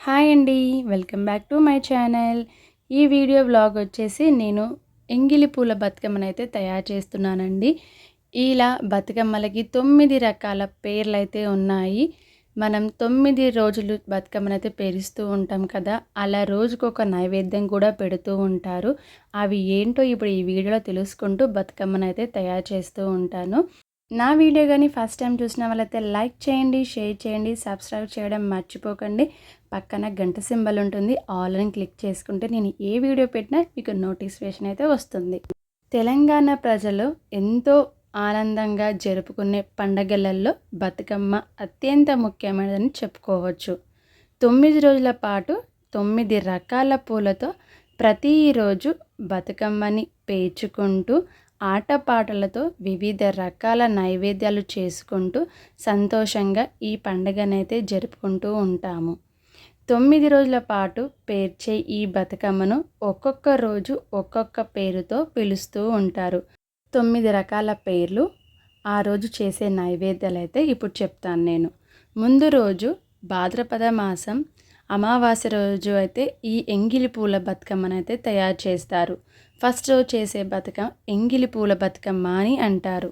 Hi అండి. Welcome back to my channel. ఈ video blog వచ్చేసి నేను ఎంగిలి పూల బతుకమ్మను అయితే తయారు చేస్తున్నానండి. ఇలా బతుకమ్మలకి తొమ్మిది రకాల పేర్లు అయితే ఉన్నాయి. మనం తొమ్మిది రోజులు బతుకమ్మను అయితే పేరుస్తూ ఉంటాం కదా అలా రోజుకు ఒక నైవేద్యం కూడా పెడుతూ ఉంటారు. అవి ఏంటో ఇప్పుడు ఈ వీడియోలో తెలుసుకుంటూ బతుకమ్మను అయితే తయారు చేస్తూ ఉంటాను. నా వీడియో కానీ ఫస్ట్ టైం చూసిన వాళ్ళైతే లైక్ చేయండి షేర్ చేయండి సబ్స్క్రైబ్ చేయడం మర్చిపోకండి. పక్కన గంట సింబల్ ఉంటుంది ఆల్ అని క్లిక్ చేసుకుంటే నేను ఏ వీడియో పెట్టినా మీకు నోటిఫికేషన్ అయితే వస్తుంది. తెలంగాణ ప్రజలు ఎంతో ఆనందంగా జరుపుకునే పండగలలో బతుకమ్మ అత్యంత ముఖ్యమైనదని చెప్పుకోవచ్చు. తొమ్మిది రోజుల పాటు తొమ్మిది రకాల పూలతో ప్రతిరోజు బతుకమ్మని పేర్చుకుంటూ ఆటపాటలతో వివిధ రకాల నైవేద్యాలు చేసుకుంటూ సంతోషంగా ఈ పండుగనైతే జరుపుకుంటూ ఉంటాము. తొమ్మిది రోజుల పాటు పేర్చే ఈ బతుకమ్మను ఒక్కొక్క రోజు ఒక్కొక్క పేరుతో పిలుస్తూ ఉంటారు. తొమ్మిది రకాల పేర్లు ఆ రోజు చేసే నైవేద్యాలు అయితే ఇప్పుడు చెప్తాను నేను. ముందు రోజు భాద్రపద మాసం అమావాస్య రోజు అయితే ఈ ఎంగిలి పూల బతుకమ్మను అయితే తయారు చేస్తారు. ఫస్ట్ చేసే బతుకమ్మ ఎంగిలి పూల బతుకమ్మ అని అంటారు.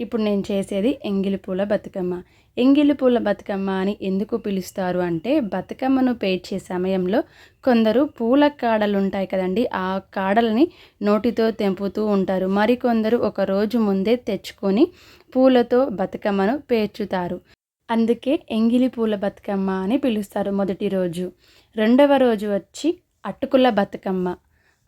ఇప్పుడు నేను చేసేది ఎంగిలి పూల బతుకమ్మ. ఎంగిలి పూల బతుకమ్మ అని ఎందుకు పిలుస్తారు అంటే బతుకమ్మను పేర్చే సమయంలో కొందరు పూల కాడలు ఉంటాయి కదండి ఆ కాడలని నోటితో తెంపుతూ ఉంటారు. మరికొందరు ఒక రోజు ముందే తెచ్చుకొని పూలతో బతుకమ్మను పేర్చుతారు. అందుకే ఎంగిలి పూల బతుకమ్మ అని పిలుస్తారు మొదటి రోజు. రెండవ రోజు వచ్చి అటుకుల బతుకమ్మ.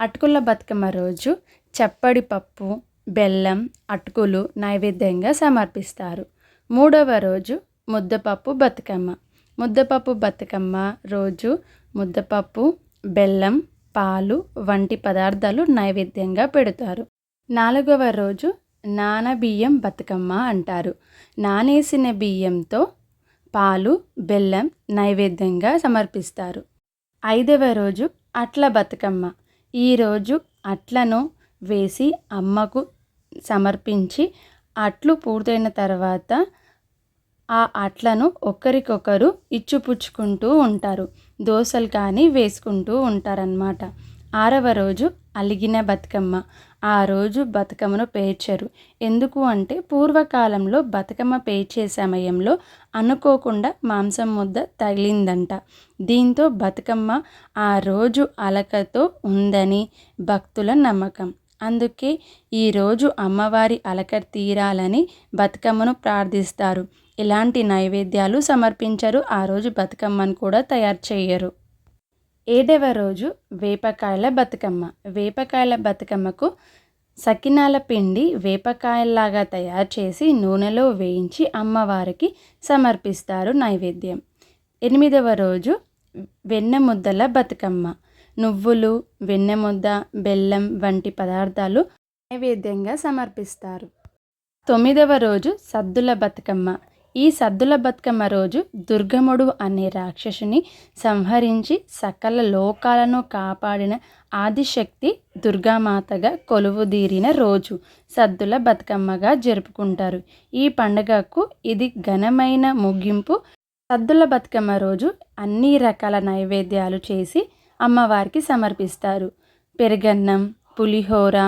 అటుకుల బతుకమ్మ రోజు చప్పడి పప్పు బెల్లం అటుకులు నైవేద్యంగా సమర్పిస్తారు. మూడవ రోజు ముద్దపప్పు బతుకమ్మ. ముద్దపప్పు బతుకమ్మ రోజు ముద్దపప్పు బెల్లం పాలు వంటి పదార్థాలు నైవేద్యంగా పెడతారు. నాలుగవ రోజు నానబియ్యం బతుకమ్మ అంటారు. నానేసిన బియ్యంతో పాలు బెల్లం నైవేద్యంగా సమర్పిస్తారు. ఐదవ రోజు అట్ల బతుకమ్మ. ఈరోజు అట్లను వేసి అమ్మకు సమర్పించి అట్లు పూర్తయిన తర్వాత ఆ అట్లను ఒకరికొకరు ఇచ్చిపుచ్చుకుంటూ ఉంటారు. దోశలు కానీ వేసుకుంటూ ఉంటారనమాట ఆరవ రోజు అలిగిన బతుకమ్మ. ఆ రోజు బతుకమ్మను పేర్చరు. ఎందుకు అంటే పూర్వకాలంలో బతుకమ్మ పేర్చే సమయంలో అనుకోకుండా మాంసం ముద్ద తగిలిందంట. దీంతో బతుకమ్మ ఆ రోజు అలకతో ఉందని భక్తుల నమ్మకం. అందుకే ఈరోజు అమ్మవారి అలక తీరాలని బతుకమ్మను ప్రార్థిస్తారు. ఇలాంటి నైవేద్యాలు సమర్పించరు ఆ రోజు బతుకమ్మను కూడా తయారు చేయరు ఏడవ రోజు వేపకాయల బతుకమ్మ. వేపకాయల బతుకమ్మకు సకినాల పిండి వేపకాయల్లాగా తయారు చేసి నూనెలో వేయించి అమ్మవారికి సమర్పిస్తారు నైవేద్యం. ఎనిమిదవ రోజు వెన్న ముద్దల బతుకమ్మ. నువ్వులు వెన్నెముద్ద బెల్లం వంటి పదార్థాలు నైవేద్యంగా సమర్పిస్తారు. తొమ్మిదవ రోజు సద్దుల బతుకమ్మ. ఈ సద్దుల బతుకమ్మ రోజు దుర్గముడు అనే రాక్షసుని సంహరించి సకల లోకాలను కాపాడిన ఆదిశక్తి దుర్గామాతగా కొలువుదీరిన రోజు సద్దుల బతుకమ్మగా జరుపుకుంటారు. ఈ పండుగకు ఇది ఘనమైన ముగింపు. సద్దుల బతుకమ్మ రోజు అన్ని రకాల నైవేద్యాలు చేసి అమ్మవారికి సమర్పిస్తారు. పెరుగన్నం పులిహోర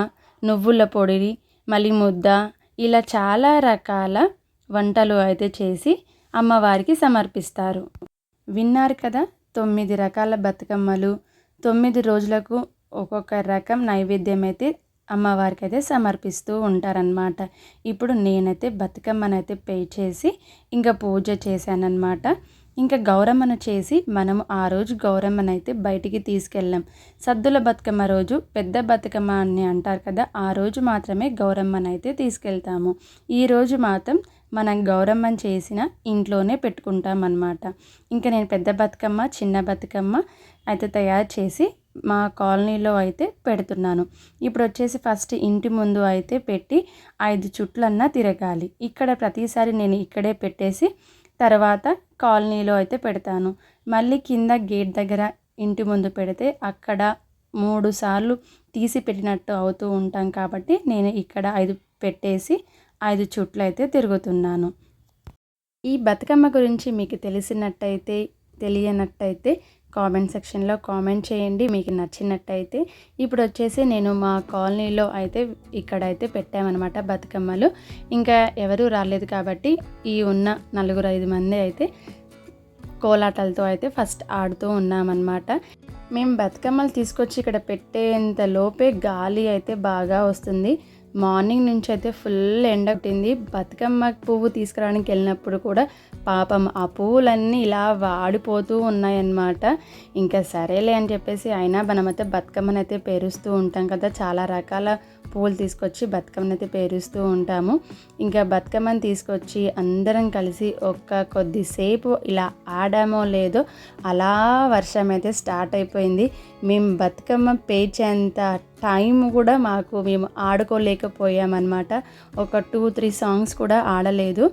నువ్వుల పొడి మలిముద్ద ఇలా చాలా రకాల వంటలు అయితే చేసి అమ్మవారికి సమర్పిస్తారు. విన్నారు కదా తొమ్మిది రకాల బతుకమ్మలు. తొమ్మిది రోజులకు ఒక్కొక్క రకం నైవేద్యం అయితే అమ్మవారికి అయితే సమర్పిస్తూ ఉంటారనమాట ఇప్పుడు నేనైతే బతుకమ్మనైతే పే చేసి ఇంకా పూజ చేశానన్నమాట. ఇంకా గౌరమ్మను చేసి మనము ఆ రోజు గౌరమ్మను అయితే బయటికి తీసుకెళ్ళాం. సద్దుల బతుకమ్మ రోజు పెద్ద బతుకమ్మ అని అంటారు కదా ఆ రోజు మాత్రమే గౌరమ్మను అయితే తీసుకెళ్తాము. ఈ రోజు మాత్రం మనం గౌరమ్మం చేసిన ఇంట్లోనే పెట్టుకుంటాం అన్నమాట ఇంకా నేను పెద్ద బతుకమ్మ చిన్న బతుకమ్మ అయితే తయారు చేసి మా కాలనీలో అయితే పెడుతున్నాను. ఇప్పుడు వచ్చేసి ఫస్ట్ ఇంటి ముందు అయితే పెట్టి ఐదు చుట్లన్నా తిరగాలి. ఇక్కడ ప్రతిసారి నేను ఇక్కడే పెట్టేసి తర్వాత కాలనీలో అయితే పెడతాను. మళ్ళీ కింద గేట్ దగ్గర ఇంటి ముందు పెడితే అక్కడ మూడు సార్లు తీసి పెట్టినట్టు అవుతూ ఉంటాం కాబట్టి నేను ఇక్కడ ఐదు పెట్టేసి ఐదు చుట్లు అయితే తిరుగుతున్నాను. ఈ బతుకమ్మ గురించి మీకు తెలిసినట్టయితే తెలియనట్టయితే కామెంట్ సెక్షన్లో కామెంట్ చేయండి. మీకు నచ్చినట్టయితే ఇప్పుడు వచ్చేసి నేను మా కాలనీలో అయితే ఇక్కడైతే పెట్టామన్నమాట బతుకమ్మలు. ఇంకా ఎవరూ రాలేదు కాబట్టి ఈ ఉన్న నలుగురు ఐదు మంది అయితే కోలాటాలతో అయితే ఫస్ట్ ఆడుతూ ఉన్నామన్నమాట. మేము బతుకమ్మలు తీసుకొచ్చి ఇక్కడ పెట్టేంత లోపే గాలి అయితే బాగా వస్తుంది. మార్నింగ్ నుంచి అయితే ఫుల్ ఎండ కొట్టింది. బతుకమ్మ పువ్వు తీసుకురావడానికి వెళ్ళినప్పుడు కూడా పాపం ఆ పువ్వులన్నీ ఇలా వాడిపోతూ ఉన్నాయన్నమాట. ఇంకా సరేలే అని చెప్పేసి అయినా మనమైతే బతుకమ్మనైతే పేరుస్తూ ఉంటాం కదా. చాలా రకాల పువ్వులు తీసుకొచ్చి బతుకమ్మనైతే పేరుస్తూ ఉంటాము. ఇంకా బతుకమ్మని తీసుకొచ్చి అందరం కలిసి ఒక్క కొద్దిసేపు ఇలా ఆడామో లేదో అలా వర్షం అయితే స్టార్ట్ అయిపోయింది. మేము బతుకమ్మ పేర్చేంత టైం కూడా మాకు మేము ఆడుకోలేకపోయామన్నమాట. ఒక టూ త్రీ సాంగ్స్ కూడా ఆడలేదు.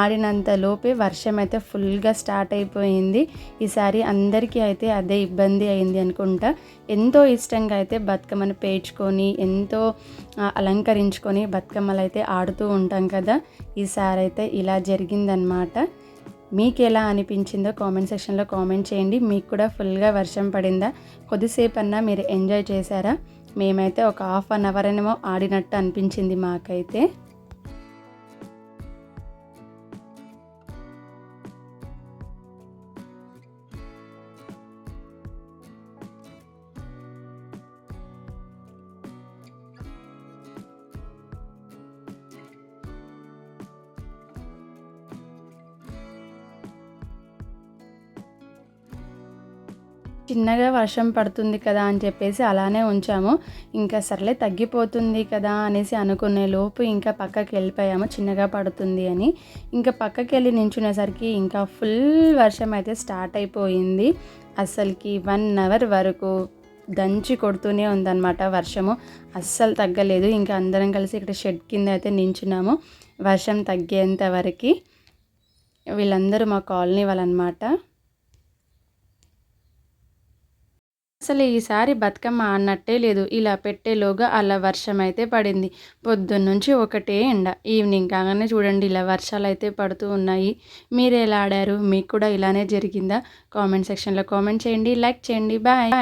ఆడినంత లోపే వర్షం అయితే ఫుల్గా స్టార్ట్ అయిపోయింది. ఈసారి అందరికీ అయితే అదే ఇబ్బంది అయింది అనుకుంటా. ఎంతో ఇష్టంగా అయితే బతుకమ్మను పేర్చుకొని ఎంతో అలంకరించుకొని బతుకమ్మలు అయితే ఆడుతూ ఉంటాం కదా. ఈసారి అయితే ఇలా జరిగిందనమాట మీకు ఎలా అనిపించిందో కామెంట్ సెక్షన్లో కామెంట్ చేయండి. మీకు కూడా ఫుల్గా వర్షం పడిందా? కొద్దిసేపన్నా మీరు ఎంజాయ్ చేశారా? మేమైతే ఒక హాఫ్ అన్ అవర్ అనేమో ఆడినట్టు అనిపించింది మాకైతే. చిన్నగా వర్షం పడుతుంది కదా అని చెప్పేసి అలానే ఉంచాము. ఇంకా సర్లే తగ్గిపోతుంది కదా అనేసి అనుకునే లోపు ఇంకా పక్కకి వెళ్ళిపోయాము చిన్నగా పడుతుంది అని. ఇంకా పక్కకి వెళ్ళి నించునేసరికి ఇంకా ఫుల్ వర్షం అయితే స్టార్ట్ అయిపోయింది. అసలుకి వన్ అవర్ వరకు దంచి కొడుతూనే ఉందన్నమాట వర్షము. అస్సలు తగ్గలేదు. ఇంకా అందరం కలిసి ఇక్కడ షెడ్ కింద అయితే నించున్నాము. వర్షం తగ్గేంత వరకు వీళ్ళందరూ మా కాలనీ వాళ్ళనమాట అసలు ఈసారి బతుకమ్మ అన్నట్టే లేదు. ఇలా పెట్టేలోగా అలా వర్షం అయితే పడింది. పొద్దున్నుంచి ఒకటే ఎండ. ఈవినింగ్ కాగానే చూడండి ఇలా వర్షాలు అయితే పడుతూ ఉన్నాయి. మీరు ఎలా ఆడారు? మీకు కూడా ఇలానే జరిగిందా? కామెంట్ సెక్షన్లో కామెంట్ చేయండి లైక్ చేయండి. బాయ్.